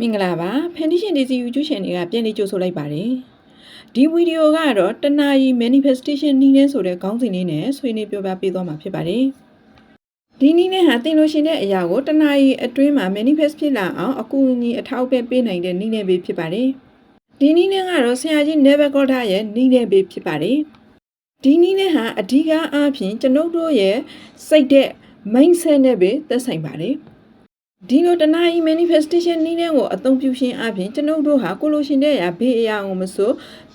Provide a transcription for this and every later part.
မင်္ဂလာပါဖန်တီရှင်ဒီစီ YouTube channel ကပြန်လေးကြိုဆိုလိုက်ပါတယ်ဒီဗီဒီယိုကတော့တနာရီ manifestation နည်းနဲ့ဆိုတဲ့ခေါင်းစဉ်လေးနဲ့ဆွေးနွေးပြောပြပေးသွားမှာဖြစ်ပါတယ်ဒီနည်းနဲ့ဟာသင်လို့ရှင်တဲ့အရာကိုတနာရီအတွင်းမှာ manifest ဖြစ်လာအောင်အကူအညီအထောက်အပံ့ပေးနိုင်တဲ့နည်းနဲ့ပဲဖြစ်ပါတယ်ဒီနည်းနဲ့ကတော့ဆရာကြီး Never Goda ရဲ့နည်းနဲ့ပဲဖြစ်ပါတယ်ဒီနည်းနဲ့ဟာအဓိကအားဖြင့်ကျွန်ုပ်တို့ရဲ့စိတ်တဲ့ mindset နဲ့ပဲသက်ဆိုင်ပါတယ် ဒီလိုတနာရီ manifestation နည်းနဲ့ကိုအသုံးပြုခြင်းအပြင်ကျွန်ုပ်တို့ဟာကိုလိုရှင်တဲ့အရာဘေးအရာကိုမဆို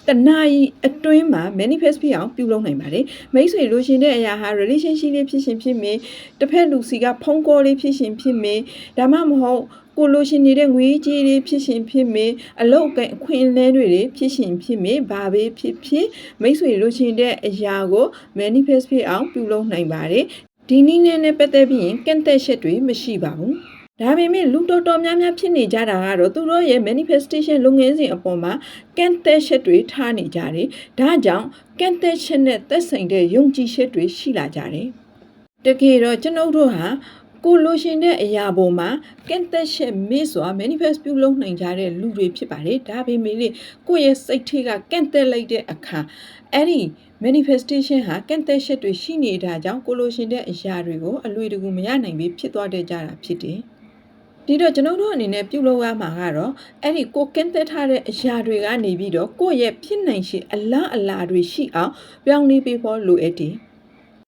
တနာရီအတွင်းမှာ manifest ဖြစ်အောင်ပြုလုပ်နိုင်ပါတယ်မိတ်ဆွေလိုရှင်တဲ့အရာဟာ relationship လေးဖြစ်ရှင်ဖြစ်မေတစ်ဖက်လူစီကဖုန်းကောလေးဖြစ်ရှင်ဖြစ်မေဒါမှမဟုတ်ကိုလိုရှင်နေတဲ့ငွေကြေးလေးဖြစ်ရှင်ဖြစ်မေအလုတ်ကအခွင့်အလမ်းတွေတွေဖြစ်ရှင်ဖြစ်မေဘာပဲဖြစ်ဖြစ်မိတ်ဆွေလိုရှင်တဲ့အရာကို manifest ဖြစ်အောင်ပြုလုပ်နိုင်ပါတယ်ဒီနည်းနဲ့ပတ်သက်ပြီးရင်ကန့်သက်ချက်တွေမရှိပါဘူး ဒါပေမဲ့လူတော်တော်များများဖြစ်နေကြတာကတော့သူတို့ရဲ့ manifestation လုပ်ငန်းစဉ်အပေါ်မှာကန့်သက်ချက်တွေထားနေကြတယ်။ဒါကြောင့်ကန့်သက်ချက်နဲ့သက်ဆိုင်တဲ့ယုံကြည်ချက်တွေရှိလာကြတယ်။တကယ်တော့ကျွန်ုပ်တို့ဟာကိုလိုရှင်တဲ့အရာပေါ်မှာကန့်သက်ချက်မေ့စွာ manifest ပြုလုပ်နိုင်ကြတဲ့လူတွေဖြစ်ပါတယ်။ဒါပေမဲ့လေကိုယ့်ရဲ့စိတ်ထဲကကန့်သက်လိုက်တဲ့အခါအဲ့ဒီ manifestation ဟာကန့်သက်ချက်တွေရှိနေတာကြောင့်ကိုလိုရှင်တဲ့အရာတွေကိုအလွယ်တကူမရနိုင်ပြီးဖြစ်သွားတဲ့ကြတာဖြစ်တယ်။ ဒီတော့ကျွန်တော်တို့အနေနဲ့ပြုလုပ်ရမှာကတော့အဲ့ဒီကိုကင်းသက်ထားတဲ့အရာတွေကနေပြီးတော့ကိုယ့်ရဲ့ဖြစ်နိုင်ရှိအလားအလာတွေရှိအောင်ပြောင်းလဲပေးဖို့လိုအပ်တယ်။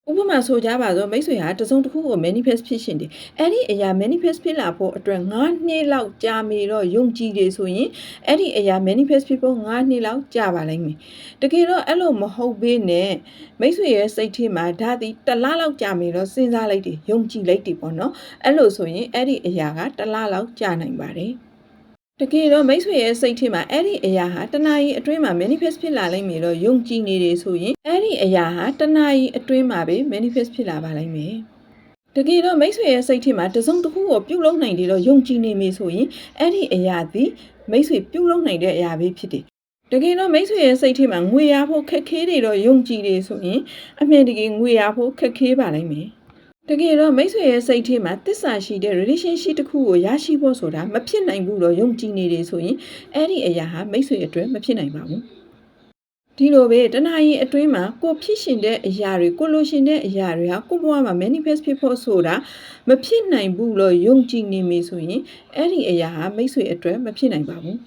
ဥပမာဆိုကြပါစို့မိတ်ဆွေဟာတစုံတစ်ခုကို manifest ဖြစ်ရှင်တယ်။အဲ့ဒီအရာ manifest ဖြစ်လာဖို့အတွက်9နှစ်လောက်ကြာမီတော့ယုံကြည်တယ်ဆိုရင်အဲ့ဒီအရာ manifest ဖြစ်ဖို့9နှစ်လောက်ကြာပါလိမ့်မယ်။တကယ်တော့အဲ့လိုမဟုတ်ဘဲနဲ့မိတ်ဆွေရဲ့စိတ်ထဲမှာဒါသည်တစ်လလောက်ကြာမီတော့စဉ်းစားလိုက်တယ်ယုံကြည်လိုက်တယ်ပေါ့နော်။အဲ့လိုဆိုရင်အဲ့ဒီအရာကတစ်လလောက်ကြာနိုင်ပါတယ်။ တကယ်တော့မိတ်ဆွေရဲ့စိတ်ထဲမှာအဲ့ဒီအရာဟာတဏှာကြီးအတွင်းမှာ manifest ဖြစ်လာလိမ့်မယ်လို့ယုံကြည်နေတယ်ဆိုရင်အဲ့ဒီအရာဟာတဏှာကြီးအတွင်းမှာပဲ manifest ဖြစ်လာပါလိမ့်မယ်တကယ်တော့မိတ်ဆွေရဲ့စိတ်ထဲမှာတစုံတစ်ခုကိုပြုတ်လုံးနိုင်တယ်လို့ယုံကြည်နေပြီဆိုရင်အဲ့ဒီအရာသည်မိတ်ဆွေပြုတ်လုံးနိုင်တဲ့အရာပဲဖြစ်တယ်တကယ်တော့မိတ်ဆွေရဲ့စိတ်ထဲမှာငွေရဖို့ခက်ခဲတယ်တော့ယုံကြည်တယ်ဆိုရင်အမှန်တကယ်ငွေရဖို့ခက်ခဲပါလိမ့်မယ် တကယ်တော့မိတ်ဆွေရဲ့စိတ်ထဲမှာတစ္ဆာရှိတဲ့ relationship တစ်ခုကိုရရှိဖို့ဆိုတာမဖြစ်နိုင်ဘူးတော့ယုံကြည်နေတယ်ဆိုရင်အဲ့ဒီအရာဟာမိတ်ဆွေအတွက်မဖြစ်နိုင်ပါဘူးဒီလိုပဲတဏှာရင်အတွင်းမှာကိုဖြစ်ရှင်တဲ့အရာတွေကိုလိုရှင်တဲ့အရာတွေဟာကိုဘဝမှာ manifest ဖြစ်ဖို့ဆိုတာမဖြစ်နိုင်ဘူးလို့ယုံကြည်နေမိဆိုရင်အဲ့ဒီအရာဟာမိတ်ဆွေအတွက်မဖြစ်နိုင်ပါဘူး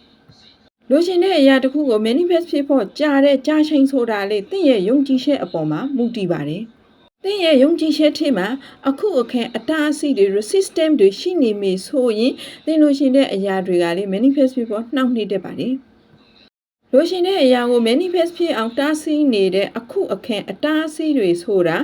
လိုချင်တဲ့အရာတစ်ခုကို manifest ဖြစ်ဖို့ကြာတဲ့ကြာချိန်ဆိုတာလေတင့်ရဲ့ယုံကြည်ချက်အပေါ်မှာမူတည်ပါတယ်။ တင့်ရဲ့ယုံကြည်ချက်ထဲမှာအခုအခန့်အတားအဆီးတွေ resistance တွေရှိနေမိဆိုရင်သင်လိုချင်တဲ့အရာတွေကလေ manifest ဖြစ်ဖို့နှောင့်နှေးတတ်ပါတယ်။လိုချင်တဲ့အရာကို manifest ဖြစ်အောင်တားဆီးနေတဲ့အခုအခန့်အတားအဆီးတွေဆိုတာ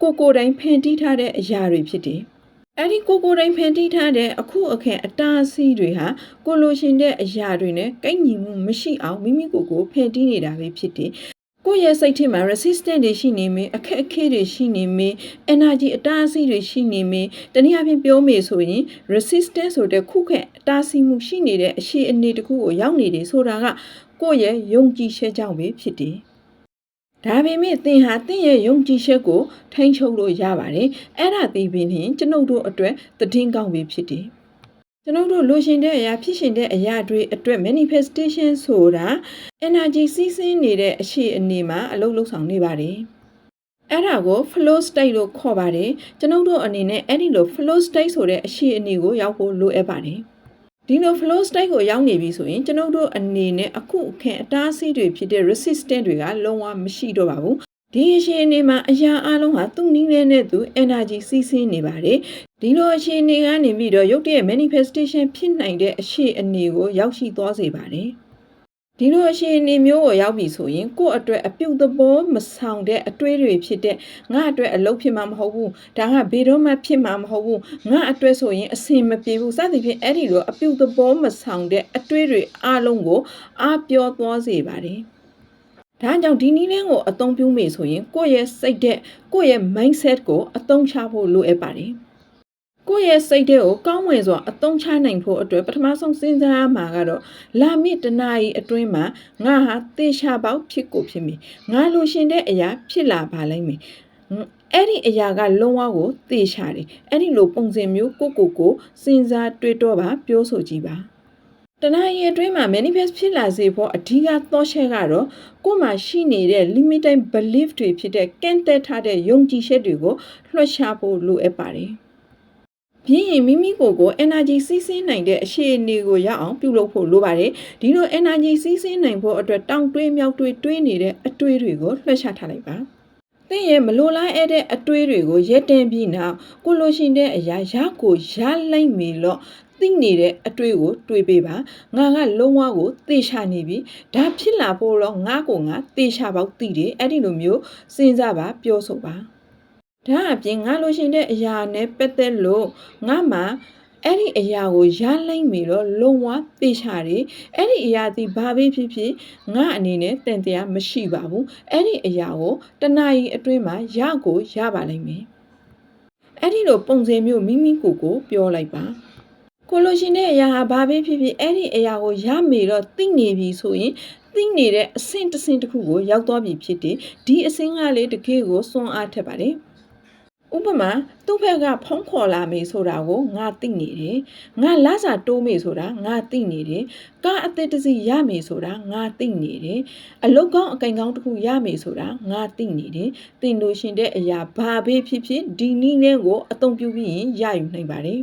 ကိုကိုယ်တိုင်ဖန်တီးထားတဲ့အရာတွေဖြစ်တယ်။အဲ့ဒီကိုကိုယ်တိုင်ဖန်တီးထားတဲ့အခုအခန့်အတားအဆီးတွေဟာကိုလိုချင်တဲ့အရာတွေနဲ့ကိုက်ညီမှုမရှိအောင်မိမိကိုယ်ကိုဖန်တီးနေတာပဲဖြစ်တယ်။ ကိုယ့်ရဲ့စိတ်ထဲမှာ resistant တွေရှိနေမေအခက်အခဲတွေရှိနေမေ energy အတားအဆီးတွေရှိနေမေတနည်းအားဖြင့်ပြောမေဆိုရင် resistant ဆိုတဲ့ခုခက်အတားဆီးမှုရှိနေတဲ့အရှိအနေတစ်ခုကိုရောက်နေတယ်ဆိုတာကကိုယ့်ရဲ့ယုံကြည်ချက်ကြောင့်ပဲဖြစ်တယ်။ဒါပေမဲ့သင်ဟာသင်ရဲ့ယုံကြည်ချက်ကိုထိန်းချုပ်လို့ရပါတယ်။အဲ့ဒါသိပြီးရင်ကျွန်ုပ်တို့အတွက်သတင်းကောင်းပဲဖြစ်တယ်။ ကျွန်ုပ်တို့လိုချင်တဲ့အရာဖြစ်ရှင်တဲ့အရာတွေအတွက် manifestation ဆိုတာ energy စီးဆင်းနေတဲ့အရှိအနေမှာအလုပ်လုပ်ဆောင်နေပါတယ်။အဲ့ဒါကို flow state လို့ခေါ်ပါတယ်။ကျွန်ုပ်တို့အနေနဲ့အဲ့ဒီလို flow state ဆိုတဲ့အရှိအနေကိုရောက်ဖို့လိုအပ်ပါတယ်။ဒီလို flow state ကိုရောက်နေပြီဆိုရင်ကျွန်ုပ်တို့အနေနဲ့အခုအခန့်အတားအဆီးတွေဖြစ်တဲ့ resistance တွေကလုံးဝမရှိတော့ပါဘူး။ဒီအရှိအနေမှာအရာအလုံးဟာသူ့နည်းနဲ့နဲ့သူ energy စီးဆင်းနေပါတယ် ဒီလိုအခြေအနေကနေပြီးတော့ရုပ်တရက် manifestation ဖြစ်နိုင်တဲ့အရှိအနေကိုရောက်ရှိသွားစေပါတယ်။ဒီလိုအခြေအနေမျိုးကိုရောက်ပြီဆိုရင်ကိုယ့်အတွက်အပြုတ်သဘောမဆောင်တဲ့အတွေးတွေဖြစ်တဲ့ငါအတွက်အလုပ်ဖြစ်မှာမဟုတ်ဘူး။ဒါကဘယ်တော့မှဖြစ်မှာမဟုတ်ဘူး။ငါအတွက်ဆိုရင်အဆင်မပြေဘူး။စသဖြင့်အဲ့ဒီလိုအပြုတ်သဘောမဆောင်တဲ့အတွေးတွေအလုံးကိုအားပြောသွားစေပါတယ်။ဒါကြောင့်ဒီနည်းလမ်းကိုအသုံးပြုမိဆိုရင်ကိုယ့်ရဲ့စိတ်တဲ့ကိုယ့်ရဲ့ mindset ကိုအသုံးချဖို့လိုအပ်ပါတယ်။ ကိုယ့်ရဲ့စိတ်ထဲကိုကောင်းမွန်စွာအသုံးချနိုင်ဖို့အတွက်ပထမဆုံးစဉ်းစားရမှာကတော့လာမည့်တနာရီအတွင်းမှာငါဟာသေချာပေါက်ဖြစ်ကိုဖြစ်မိငါလိုရှင်တဲ့အရာဖြစ်လာပါလိမ့်မယ်အဲ့ဒီအရာကလုံးဝကိုသေချာတယ်အဲ့ဒီလိုပုံစံမျိုးကိုကိုကိုစဉ်းစားတွေးတော့ပါပြောဆိုကြည့်ပါတနအီအတွင်းမှာ manifest ဖြစ်လာစေဖို့အဓိကသောချက်ကတော့ကိုယ်မှာရှိနေတဲ့ limiting belief တွေဖြစ်တဲ့ကန့်သက်ထားတဲ့ယုံကြည်ချက်တွေကိုလွှတ်ရှားဖို့လိုအပ်ပါတယ်။ ပြီးရင်မိမိကိုယ်ကို energy စီးဆင်းနိုင်တဲ့အခြေအနေကိုရအောင်ပြုလုပ်ဖို့လိုပါတယ်။ဒီလို energy စီးဆင်းနိုင်ဖို့အတွက်တောင့်တွေးမြောက်တွေးတွေးနေတဲ့အတွေးတွေကိုလွှတ်ရှားထားလိုက်ပါ။သင်ရဲ့မလိုလားအပ်တဲ့အတွေးတွေကိုရက်တင်ပြီးနောက်ကိုလိုရှင်တဲ့အရာရကိုရလိုက်မီလို့သိနေတဲ့အတွေးကိုတွေးပေးပါငါကလုံးဝကိုသေချာနေပြီဒါဖြစ်လာဖို့တော့ငါကိုငါသေချာပေါက်သိတယ်အဲ့ဒီလိုမျိုးစဉ်းစားပါပြောဆိုပါ ဒါအပြင်ငါလိုရှင်တဲ့အရာနဲ့ပတ်သက်လို့ငါမှအဲ့ဒီအရာကိုရလိုက်မီတော့လုံးဝသေချာတယ်အဲ့ဒီအရာဒီဘာပဲဖြစ်ဖြစ်ငါအနေနဲ့တန်တရားမရှိပါဘူးအဲ့ဒီအရာကိုတဏှာကြီးအတွင်းမှာရကိုရပါလိမ့်မယ်အဲ့ဒီလိုပုံစံမျိုးမိမိကိုယ်ကိုပြောလိုက်ပါကိုလိုရှင်တဲ့အရာဟာဘာပဲဖြစ်ဖြစ်အဲ့ဒီအရာကိုရမေတော့သိနေပြီဆိုရင်သိနေတဲ့အဆင့်တစ်ဆင့်တစ်ခုကိုရောက်သွားပြီဖြစ်တယ်ဒီအဆင့်ကလေတကယ်ကိုစွန့်အားထက်ပါတယ် ဥပမာသူ့ဘက်ကဖုံးခေါ်လာမေဆိုတာကိုငါသိနေတယ်ငါလာစာတိုးမေဆိုတာငါသိနေတယ်ကားအသက်တစ်စီးရမေဆိုတာငါသိနေတယ်အလုတ်ကောင်းအကင်ကောင်းတစ်ခုရမေဆိုတာငါသိနေတယ်တင်လို့ရှင်တဲ့အရာဘာပဲဖြစ်ဖြစ်ဒီနည်းနဲ့ကိုအသုံးပြုပြီးရင်ရယူနိုင်ပါတယ်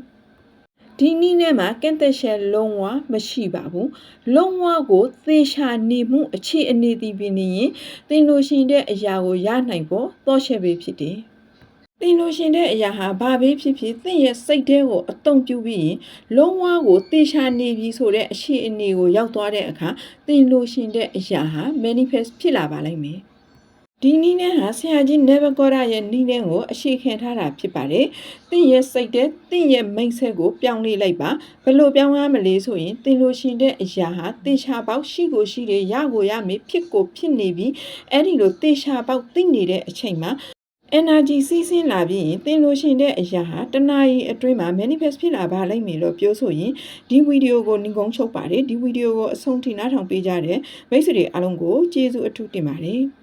ဒီနည်းနဲ့မှာကန့်သက်ချက်လုံးဝမရှိပါဘူးလုံးဝကိုသေချာနေမှုအခြေအနေတည်ပြီးနေရင်သင်လို့ရှင်တဲ့အရာကိုရနိုင်ဖို့သောချက်ပဲဖြစ်တယ် သင်လို့ရှင်တဲ့အရာဟာဘာပဲဖြစ်ဖြစ်သင်ရဲ့စိတ်ထဲကိုအတုံပြုပြီးရင်လုံးဝကိုသေချာနေပြီဆိုတဲ့အခြေအနေကိုရောက်သွားတဲ့အခါသင်လို့ရှင်တဲ့အရာဟာ manifest ဖြစ်လာပါလိမ့်မယ်ဒီနည်းနဲ့ဟာဆရာကြီးနေဗကောရရဲ့နည်းနဲ့ကိုအရှိခံထားတာဖြစ်ပါတယ်။တင့်ရဲ့စိတ်တဲ့တင့်ရဲ့မိတ်ဆက်ကိုပြောင်းလဲလိုက်ပါဘယ်လိုပြောင်းရမလဲဆိုရင်တင်လို့ရှင်တဲ့အရာဟာတေချာပေါက်ရှိကိုရှိတယ်ရကိုရမယ်ဖြစ်ကိုဖြစ်နေပြီးအဲ့ဒီလိုတေချာပေါက်သိနေတဲ့အချိန်မှာ energy စီးဆင်းလာပြီးရင်တင်လို့ရှင်တဲ့အရာဟာတဏှာကြီးအတွင်းမှာ manifest ဖြစ်လာပါလိမ့်မယ်လို့ပြောဆိုရင်ဒီဗီဒီယိုကိုနှင်ကုန်းချုပ်ပါတယ်ဒီဗီဒီယိုကိုအဆုံးထိနားထောင်ပေးကြတဲ့မိတ်ဆွေတွေအားလုံးကိုကျေးဇူးအထူးတင်ပါတယ်